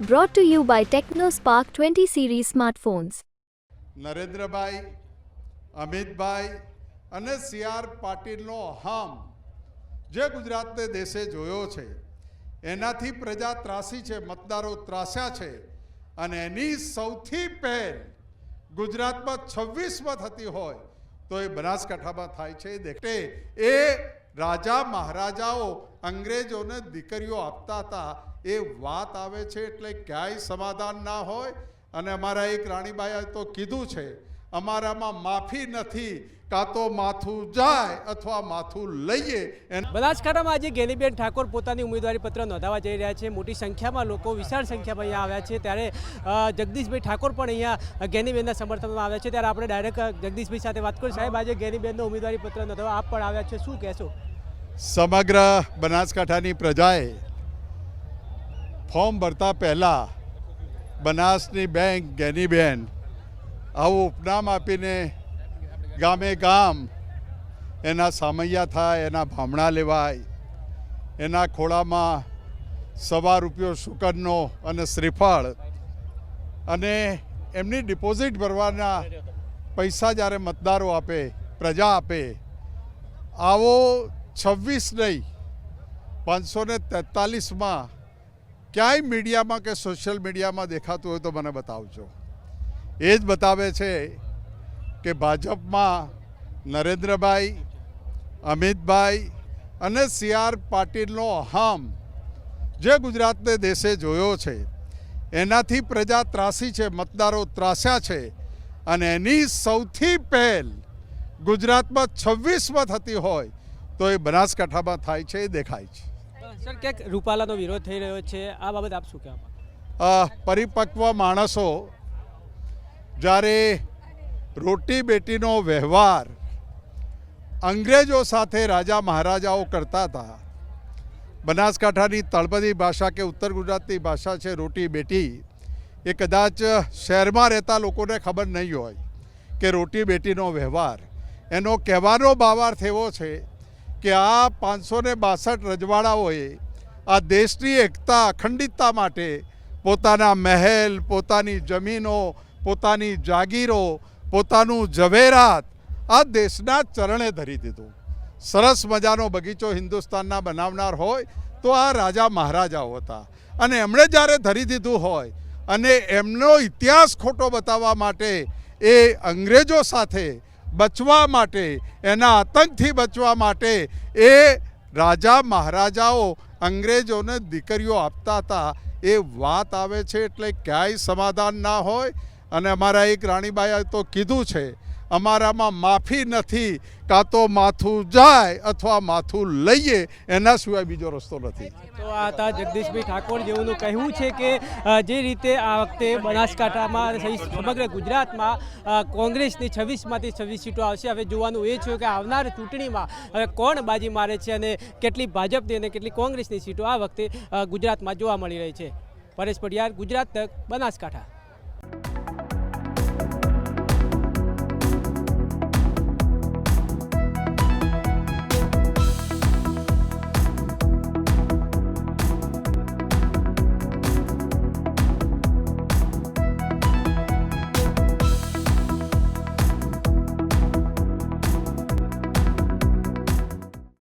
Brought to you by TechnoSpark 20 series smartphones. Narendrabhai, Amitbhai અને C R પાટીલનો હામ જે ગુજરાતને દેશે જોયો છે, એનાથી પ્રજા ત્રાસી છે, મતદારો ત્રાસ્યા છે અને એની સૌથી પહેલ ગુજરાતમાં છવ્વીસમાં થતી હોય તો એ બનાસકાંઠામાં થાય છે દેખે એ રાજા મહારાજાઓ અંગ્રેજોને દીકરીઓ આપતા હતા. એ વાત આવે છે એટલે ક્યાંય સમાધાન ના હોય. અને અમારા એક રાણીબાઈએ તો કીધું છે, અમારામાં માફી નથી, કાં તો માથું જાય અથવા માથું લઈએ. બનાસકાંઠામાં આજે ગેનીબેન ઠાકોર પોતાની ઉમેદવારી પત્ર નોંધાવા જઈ રહ્યા છે. મોટી સંખ્યામાં લોકો, વિશાળ સંખ્યામાં અહીંયા આવ્યા છે. ત્યારે જગદીશભાઈ ઠાકોર પણ અહીંયા ગેનીબેનના સમર્થનમાં આવ્યા છે. ત્યારે આપણે ડાયરેક્ટ જગદીશભાઈ સાથે વાત કરીશું સાહેબ, આજે ગેનીબેનનો ઉમેદવારી પત્ર નોંધાવા આપ પણ આવ્યા છે. શું કહેશો? સમગ્ર બનાસકાંઠાની પ્રજાએ ફોર્મ ભરતા પહેલાં બનાસની બેંક ગેનીબેન આવું ઉપનામ આપીને ગામે ગામ એના સામૈયા થાય, એના ભામણા લેવાય, એના ખોળામાં સવા રૂપિયો શુકનનો અને શ્રીફળ અને એમની ડિપોઝિટ ભરવાના પૈસા જ્યારે મતદારો આપે, પ્રજા આપે, આવો છવ્વીસ નહીં, પાંચસો ને તેતાલીસમાં ક્યાંય મીડિયામાં કે સોશિયલ મીડિયામાં દેખાતું હોય તો મને બતાવજો. એ જ બતાવે છે કે ભાજપમાં નરેન્દ્રભાઈ, અમિતભાઈ અને સી આર પાટીલનો અહમ જે ગુજરાતને દેશે જોયો છે, એનાથી પ્રજા ત્રાસી છે, મતદારો ત્રાસ્યા છે અને એની સૌથી પહેલ ગુજરાતમાં છવ્વીસમાં થતી હોય તો એ બનાસકાંઠામાં થાય છે એ દેખાય છે. સર ક્યાંક રૂપાલાનો વિરોધ થઈ રહ્યો છે આ બાબત આપ શું કહેવા પરિપક્વ માણસો જ્યારે રોટી બેટીનો વ્યવહાર અંગ્રેજો સાથે રાજા મહારાજાઓ કરતા હતા બનાસકાંઠાની તળપદી ભાષા કે ઉત્તર ગુજરાતની ભાષા છે રોટી બેટી એ કદાચ શહેરમાં રહેતા લોકોને ખબર નહીં હોય કે રોટી બેટીનો વ્યવહાર એનો કહેવાનો ભાવાર્થ એવો છે કે આ પાંચસો ને બાસઠ રજવાડાઓએ આ દેશની એકતા, અખંડિતતા માટે પોતાના મહેલ, પોતાની જમીનો, પોતાની જાગીરો, પોતાનું ઝવેરાત આ દેશના ચરણે ધરી દીધું. સરસ મજાનો બગીચો હિન્દુસ્તાનના બનાવનાર હોય તો આ રાજા મહારાજાઓ હતા. અને એમણે જ્યારે ધરી દીધું હોય અને એમનો ઇતિહાસ ખોટો બતાવવા માટે એ અંગ્રેજો સાથે બચવા માટે, એના આતંકથી બચવા માટે એ રાજા મહારાજાઓ અંગ્રેજોને દીકરીઓ આપતા હતા. એ વાત આવે છે એટલે ક્યાંય સમાધાન ના હોય. અને અમારા એક રાણીબાઈએ તો કીધું છે અમારામાં માફી નથી, કાં તો માથું જાય અથવા માથું લઈએ, એના સિવાય બીજો રસ્તો નથી. તો આ હતા જગદીશભાઈ ઠાકોર જેઓનું કહેવું છે કે જે રીતે આ વખતે બનાસકાંઠામાં સહિત સમગ્ર ગુજરાતમાં કોંગ્રેસની છવ્વીસમાંથી છવ્વીસ સીટો આવશે. હવે જોવાનું એ છે કે આવનાર ચૂંટણીમાં, હવે કોણ બાજી મારે છે અને કેટલી ભાજપની અને કેટલી કોંગ્રેસની સીટો આ વખતે ગુજરાતમાં જોવા મળી રહી છે. પરેશ પડિયાર ગુજરાત તક, બનાસકાંઠા.